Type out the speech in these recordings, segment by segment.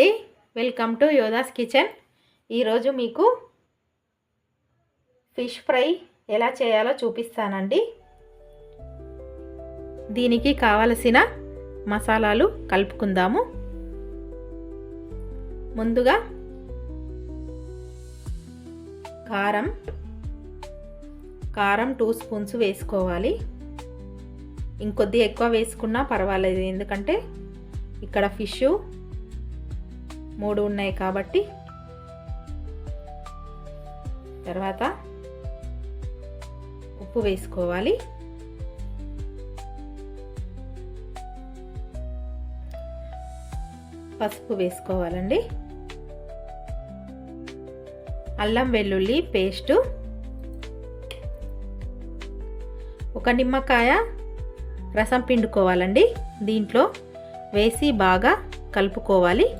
అండి. Welcome to Yoddhas kitchen ఈరోజు మీకు ఫిష్ ఫ్రై ఎలా చేయాలో చూపిస్తానండి. దీనికి కావలసిన మసాలాలు కలుపుకుందాము. ముందుగా కారం కారం టూ స్పూన్స్ వేసుకోవాలి. ఇంకొద్ది ఎక్కువ వేసుకున్నా పర్వాలేదు ఎందుకంటే ఇక్కడ ఫిష్ మూడు ఉన్నాయి కాబట్టి. తర్వాత ఉప్పు వేసుకోవాలి. పసుపు వేసుకోవాలండి. అల్లం వెల్లుల్లి పేస్టు. ఒక నిమ్మకాయ రసం పిండుకోవాలండి. దీంట్లో వేసి బాగా కలుపుకోవాలి.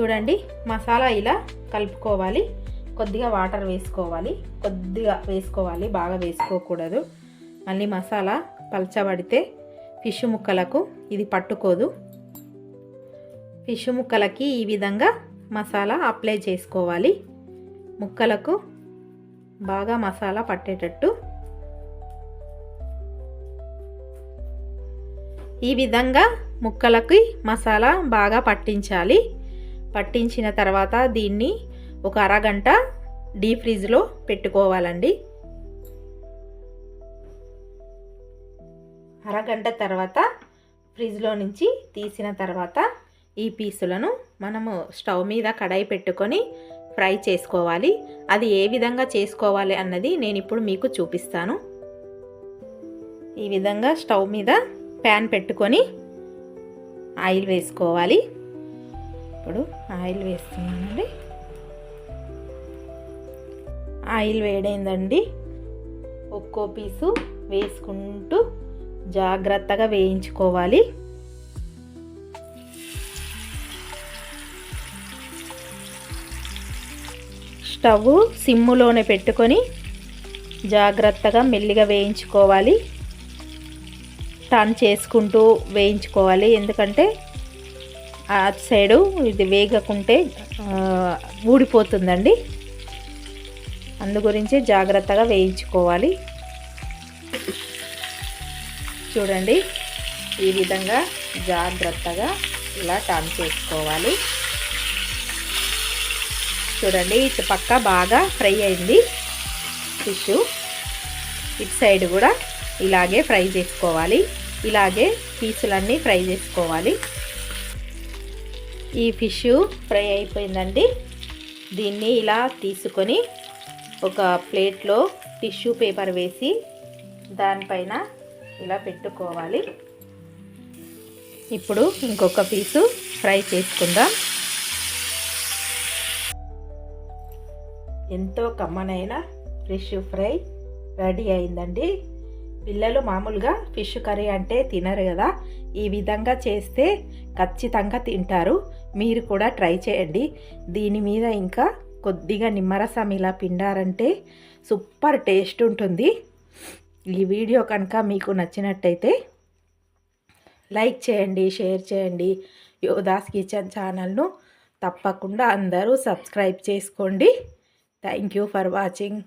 చూడండి మసాలా ఇలా కలుపుకోవాలి. కొద్దిగా వాటర్ వేసుకోవాలి. కొద్దిగా వేసుకోవాలి బాగా వేసుకోకూడదు. మళ్ళీ మసాలా పలచబడితే ఫిష్ ముక్కలకు ఇది పట్టుకోదు. ఫిష్ ముక్కలకి ఈ విధంగా మసాలా అప్లై చేసుకోవాలి. ముక్కలకు బాగా మసాలా పట్టేటట్టు. ఈ విధంగా ముక్కలకి మసాలా బాగా పట్టించాలి. పట్టించిన తర్వాత దీన్ని ఒక అరగంట డీప్ ఫ్రిడ్జ్లో పెట్టుకోవాలండి. అరగంట తర్వాత ఫ్రిడ్జ్లో నుంచి తీసిన తర్వాత ఈ పీసులను మనము స్టవ్ మీద కడాయి పెట్టుకొని ఫ్రై చేసుకోవాలి. అది ఏ విధంగా చేసుకోవాలి అన్నది నేను ఇప్పుడు మీకు చూపిస్తాను. ఈ విధంగా స్టవ్ మీద ప్యాన్ పెట్టుకొని ఆయిల్ వేసుకోవాలి. ఇప్పుడు ఆయిల్ వేస్తున్నానండి. ఆయిల్ వేడైందండి. ఒక్కో పీసు వేసుకుంటూ జాగ్రత్తగా వేయించుకోవాలి. స్టవ్ సిమ్ములోనే పెట్టుకొని జాగ్రత్తగా మెల్లిగా వేయించుకోవాలి. టర్న్ చేసుకుంటూ వేయించుకోవాలి. ఎందుకంటే అటు సైడు ఇది వేగకుంటే ఊడిపోతుందండి. అందుగురించి జాగ్రత్తగా వేయించుకోవాలి. చూడండి ఈ విధంగా జాగ్రత్తగా ఇలా టర్న్ చేసుకోవాలి. చూడండి ఇటు పక్క బాగా ఫ్రై అయింది ఫిష్ ఇటు సైడ్ కూడా ఇలాగే ఫ్రై చేసుకోవాలి. ఇలాగే పీసులన్నీ ఫ్రై చేసుకోవాలి. ఈ ఫిష్ ఫ్రై అయిపోయిందండి. దీన్ని ఇలా తీసుకొని ఒక ప్లేట్లో టిష్యూ పేపర్ వేసి దానిపైన ఇలా పెట్టుకోవాలి. ఇప్పుడు ఇంకొక పీసు ఫ్రై చేసుకుందాం. ఎంతో కమ్మనైన ఫిష్ ఫ్రై రెడీ అయిందండి. పిల్లలు మామూలుగా ఫిష్ కర్రీ అంటే తినరు కదా. ఈ విధంగా చేస్తే ఖచ్చితంగా తింటారు. మీరు కూడా ట్రై చేయండి. దీని మీద ఇంకా కొద్దిగా నిమ్మరసం ఇలా పిండారంటే సూపర్ టేస్ట్ ఉంటుంది. ఈ వీడియో కనుక మీకు నచ్చినట్టయితే లైక్ చేయండి షేర్ చేయండి. యోదాస్ కిచెన్ ఛానల్ను తప్పకుండా అందరూ సబ్స్క్రైబ్ చేసుకోండి. Thank you for watching.